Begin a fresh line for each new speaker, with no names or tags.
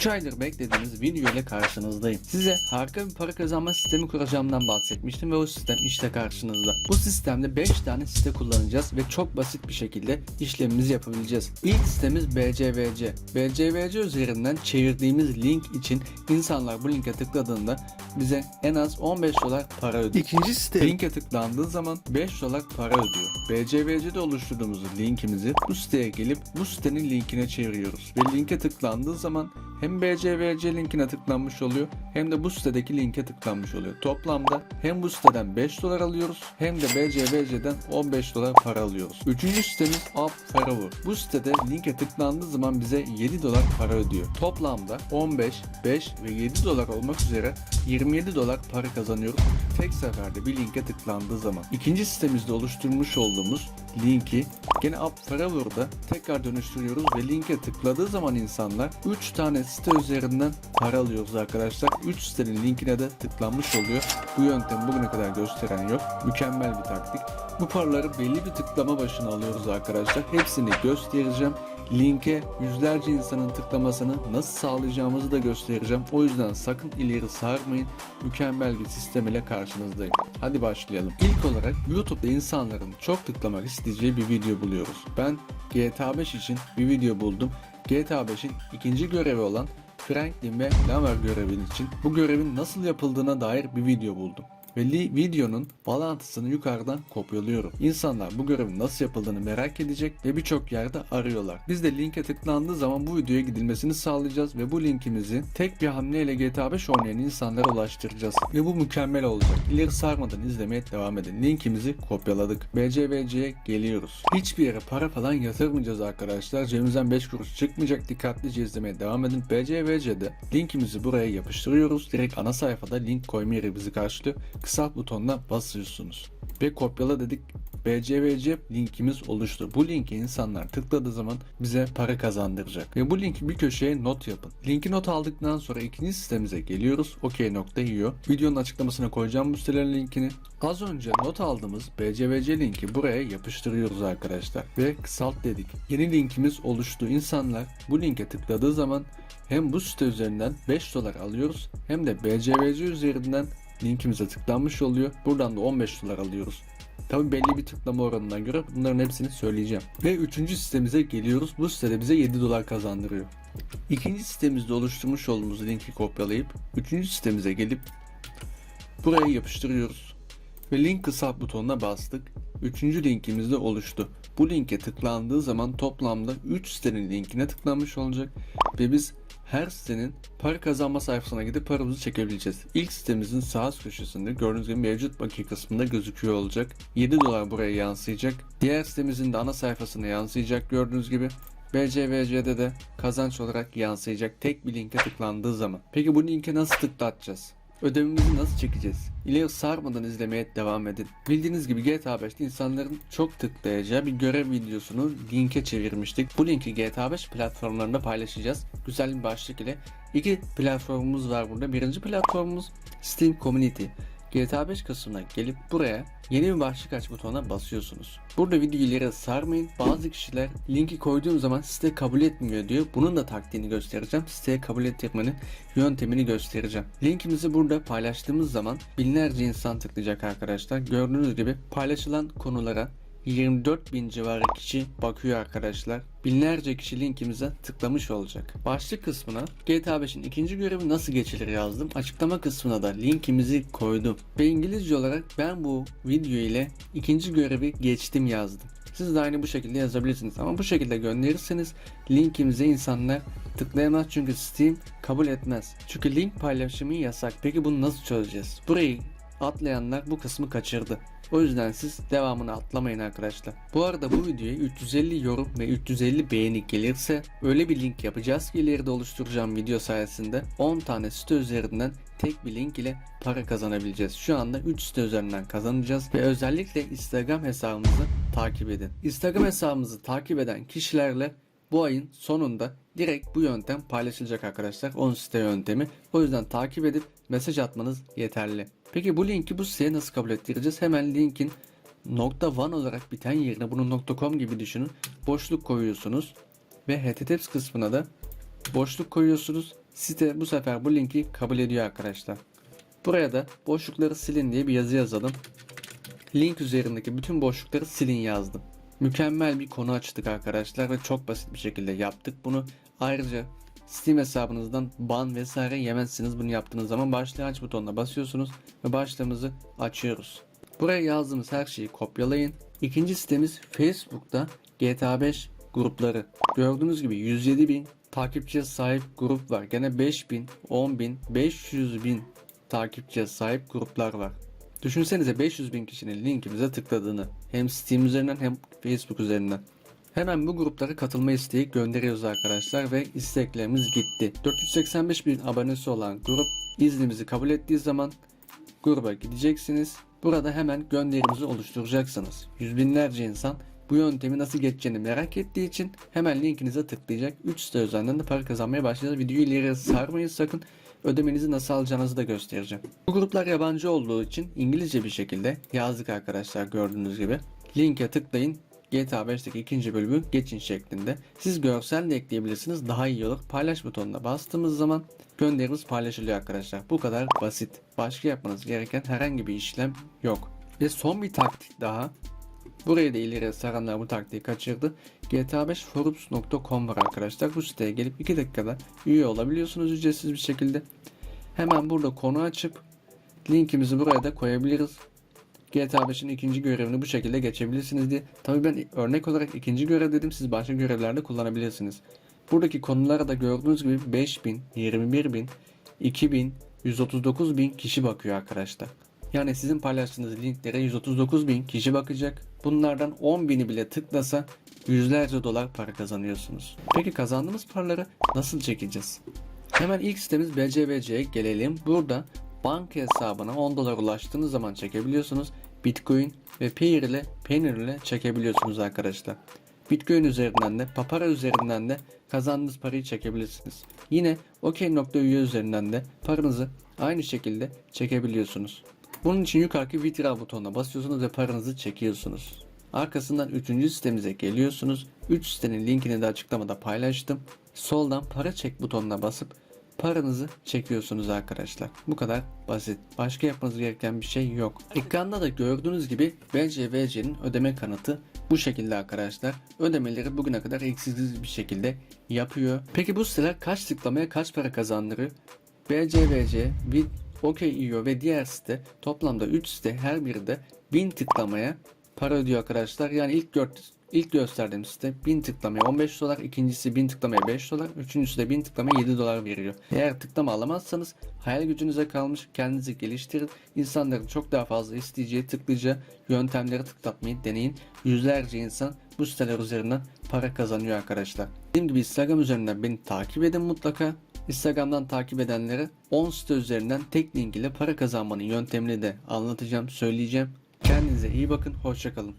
3 aydır beklediğiniz video ile karşınızdayım. Size harika bir para kazanma sistemi kuracağımdan bahsetmiştim ve o sistem işte karşınızda. Bu sistemde 5 tane site kullanacağız ve çok basit bir şekilde işlemimizi yapabileceğiz. İlk sitemiz BCVC. BCVC üzerinden çevirdiğimiz link için insanlar bu linke tıkladığında bize en az 15 dolar para ödüyor.
İkinci site.
Linke tıklandığı zaman 5 dolar para ödüyor. BCVC'de oluşturduğumuz linkimizi bu siteye gelip bu sitenin linkine çeviriyoruz. Ve linke tıklandığı zaman hem BCVC linkine tıklanmış oluyor hem de bu sitedeki linke tıklanmış oluyor. Toplamda hem bu siteden 5 dolar alıyoruz hem de BCVC'den 15 dolar para alıyoruz. Üçüncü sitemiz Up Forever. Bu sitede linke tıklandığı zaman bize 7 dolar para ödüyor. Toplamda 15, 5 ve 7 dolar olmak üzere 27 dolar para kazanıyoruz tek seferde bir linke tıklandığı zaman. İkinci sitemizde oluşturmuş olduğumuz linki gene Up Forever'da tekrar dönüştürüyoruz ve linke tıkladığı zaman insanlar 3 tane site üzerinden para alıyoruz arkadaşlar. 3 sitenin linkine de tıklanmış oluyor. Bu yöntem bugüne kadar gösteren yok. Mükemmel bir taktik. Bu paraları belli bir tıklama başına alıyoruz arkadaşlar. Hepsini göstereceğim. Linke yüzlerce insanın tıklamasını nasıl sağlayacağımızı da göstereceğim. O yüzden sakın ileri sarmayın. Mükemmel bir sistem ile karşınızdayım. Hadi başlayalım. İlk olarak YouTube'da insanların çok tıklamak isteyeceği bir video buluyoruz. Ben GTA 5 için bir video buldum. GTA 5'in ikinci görevi olan Franklin ve Lamer görevin için bu görevin nasıl yapıldığına dair bir video buldum ve videonun bağlantısını yukarıdan kopyalıyorum. İnsanlar bu görevin nasıl yapıldığını merak edecek ve birçok yerde arıyorlar. Biz de linke tıklandığı zaman bu videoya gidilmesini sağlayacağız ve bu linkimizi tek bir hamleyle GTA 5 oynayan insanlara ulaştıracağız. Ve bu mükemmel olacak. İleri sarmadan izlemeye devam edin. Linkimizi kopyaladık. BCBC'ye geliyoruz. Hiçbir yere para falan yatırmayacağız arkadaşlar. Cebimizden 5 kuruş çıkmayacak. Dikkatlice izlemeye devam edin. BCBC'de linkimizi buraya yapıştırıyoruz. Direkt ana sayfada link koyma yeri bizi karşılıyor kısa butonuna basıyorsunuz. Ve kopyala dedik. BCVC linkimiz oluştu. Bu linki insanlar tıkladığı zaman bize para kazandıracak. Ve bu linki bir köşeye not yapın. Linki not aldıktan sonra ikinci sitemize geliyoruz. OK.io. Videonun açıklamasına koyacağım bu sitelerin linkini. Az önce not aldığımız BCVC linki buraya yapıştırıyoruz arkadaşlar. Ve kısalt dedik. Yeni linkimiz oluştu. İnsanlar bu linke tıkladığı zaman hem bu site üzerinden 5 dolar alıyoruz hem de BCVC üzerinden linkimize tıklanmış oluyor. Buradan da 15 dolar alıyoruz. Tabi belli bir tıklama oranına göre bunların hepsini söyleyeceğim. Ve üçüncü sitemize geliyoruz. Bu sitede bize 7 dolar kazandırıyor. İkinci sitemizde oluşturmuş olduğumuz linki kopyalayıp üçüncü sitemize gelip buraya yapıştırıyoruz. Ve link kısalt butonuna bastık. Üçüncü linkimiz de oluştu. Bu linke tıklandığı zaman toplamda 3 sitenin linkine tıklanmış olacak ve biz her sitenin para kazanma sayfasına gidip paramızı çekebileceğiz. İlk sitemizin sağ üst köşesinde gördüğünüz gibi mevcut bakiye kısmında gözüküyor olacak. 7 dolar buraya yansıyacak. Diğer sitemizin de ana sayfasına yansıyacak gördüğünüz gibi. BCVC'de de kazanç olarak yansıyacak tek bir linke tıklandığı zaman. Peki bu linke nasıl tıklatacağız? Ödevimizi nasıl çekeceğiz? İleri sarmadan izlemeye devam edin. Bildiğiniz gibi GTA 5'te insanların çok tıklayacağı bir görev videosunu linke çevirmiştik. Bu linki GTA 5 platformlarında paylaşacağız. Güzel bir başlık ile. İki platformumuz var burada. Birinci platformumuz Steam Community. GTA 5 kısmına gelip buraya yeni bir başlık aç butonuna basıyorsunuz. Burada videoyu ileri sarmayın. Bazı kişiler linki koyduğum zaman site kabul etmiyor diyor. Bunun da taktiğini göstereceğim. Siteye kabul ettirmenin yöntemini göstereceğim. Linkimizi burada paylaştığımız zaman binlerce insan tıklayacak arkadaşlar. Gördüğünüz gibi paylaşılan konulara 24 bin civarı kişi bakıyor arkadaşlar. Binlerce kişi linkimize tıklamış olacak. Başlık kısmına GTA 5'in ikinci görevi nasıl geçilir yazdım. Açıklama kısmına da linkimizi koydum. Ve İngilizce olarak ben bu video ile ikinci görevi geçtim yazdım. Siz de aynı bu şekilde yazabilirsiniz ama bu şekilde gönderirseniz linkimize insanlar tıklayamaz çünkü Steam kabul etmez. Çünkü link paylaşımı yasak. Peki bunu nasıl çözeceğiz? Burayı atlayanlar bu kısmı kaçırdı. O yüzden siz devamını atlamayın arkadaşlar. Bu arada bu videoya 350 yorum ve 350 beğeni gelirse öyle bir link yapacağız ki ileride oluşturacağım video sayesinde 10 tane site üzerinden tek bir link ile para kazanabileceğiz. Şu anda 3 site üzerinden kazanacağız ve özellikle Instagram hesabımızı takip edin. Instagram hesabımızı takip eden kişilerle bu ayın sonunda direkt bu yöntem paylaşılacak arkadaşlar. 10 site yöntemi. O yüzden takip edip mesaj atmanız yeterli. Peki bu linki bu siteye nasıl kabul ettireceğiz? Hemen linkin .one olarak biten yerine bunu .com gibi düşünün. Boşluk koyuyorsunuz ve https kısmına da boşluk koyuyorsunuz. Site bu sefer bu linki kabul ediyor arkadaşlar. Buraya da boşlukları silin diye bir yazı yazalım. Link üzerindeki bütün boşlukları silin yazdım. Mükemmel bir konu açtık arkadaşlar ve çok basit bir şekilde yaptık bunu. Ayrıca Steam hesabınızdan ban vesaire yemezsiniz bunu yaptığınız zaman başlığı butonuna basıyorsunuz ve başlığımızı açıyoruz. Buraya yazdığımız her şeyi kopyalayın. İkinci sitemiz Facebook'ta GTA 5 grupları. Gördüğünüz gibi 107 bin takipçiye sahip grup var. Gene 5 bin, 10 bin, 500 bin takipçiye sahip gruplar var. Düşünsenize 500 bin kişinin linkimize tıkladığını. Hem Steam üzerinden hem Facebook üzerinden. Hemen bu gruplara katılma isteği gönderiyoruz arkadaşlar ve isteklerimiz gitti. 485 bin abonesi olan grup iznimizi kabul ettiği zaman gruba gideceksiniz. Burada hemen gönderimizi oluşturacaksınız. Yüz binlerce insan bu yöntemi nasıl geçeceğini merak ettiği için hemen linkinize tıklayacak. 3 site üzerinden de para kazanmaya başlayacağız. Videoyu ileriye sarmayın sakın. Ödemenizi nasıl alacağınızı da göstereceğim. Bu gruplar yabancı olduğu için İngilizce bir şekilde yazdık arkadaşlar gördüğünüz gibi. Linke tıklayın. GTA 5'teki ikinci bölümü geçin şeklinde. Siz görsel de ekleyebilirsiniz daha iyi olur. Paylaş butonuna bastığımız zaman gönderimiz paylaşılıyor arkadaşlar. Bu kadar basit. Başka yapmanız gereken herhangi bir işlem yok. Ve son bir taktik daha. Buraya da ileri saranlar bu taktiği kaçırdı. GTA 5 forums.com var arkadaşlar. Bu siteye gelip 2 dakikada üye olabiliyorsunuz ücretsiz bir şekilde. Hemen burada konu açıp linkimizi buraya da koyabiliriz. GTA 5'in ikinci görevini bu şekilde geçebilirsiniz diye. Tabii ben örnek olarak ikinci görev dedim. Siz başka görevlerde kullanabilirsiniz. Buradaki konulara da gördüğünüz gibi 5000, 21000, 2000, 139 bin kişi bakıyor arkadaşlar. Yani sizin paylaştığınız linklere 139 bin kişi bakacak. Bunlardan 10 bini bile tıklasa yüzlerce dolar para kazanıyorsunuz. Peki kazandığımız paraları nasıl çekeceğiz? Hemen ilk sitemiz BCVC'ye gelelim. Burada banka hesabına 10 dolar ulaştığınız zaman çekebiliyorsunuz. Bitcoin ve Payer ile Payoneer ile çekebiliyorsunuz arkadaşlar. Bitcoin üzerinden de Papara üzerinden de kazandığınız parayı çekebilirsiniz. Yine OK.ua üzerinden de paranızı aynı şekilde çekebiliyorsunuz. Bunun için yukarıki Withdraw butonuna basıyorsunuz ve paranızı çekiyorsunuz. Arkasından 3. sitemize geliyorsunuz. 3 sitenin linkini de açıklamada paylaştım. Soldan para çek butonuna basıp paranızı çekiyorsunuz arkadaşlar. Bu kadar basit. Başka yapmanız gereken bir şey yok. Ekranda da gördüğünüz gibi BCVC'nin ödeme kanıtı bu şekilde arkadaşlar. Ödemeleri bugüne kadar eksiksiz bir şekilde yapıyor. Peki bu siteler kaç tıklamaya kaç para kazandırıyor? BCVC, Bit, OK.io ve diğer site toplamda 3 site her biri de 1000 tıklamaya para ödüyor arkadaşlar. Yani ilk gör ilk gösterdiğim site 1000 tıklamaya 15 dolar, ikincisi 1000 tıklamaya 5 dolar, üçüncüsü de 1000 tıklamaya 7 dolar veriyor. Eğer tıklama alamazsanız hayal gücünüze kalmış kendinizi geliştirin. İnsanların çok daha fazla isteyeceği tıklayacağı yöntemleri tıklatmayı deneyin. Yüzlerce insan bu siteler üzerinden para kazanıyor arkadaşlar. Dediğim gibi Instagram üzerinden beni takip edin mutlaka. Instagram'dan takip edenlere 10 site üzerinden tek link ile para kazanmanın yöntemini de anlatacağım, söyleyeceğim. Kendinize iyi bakın, hoşçakalın.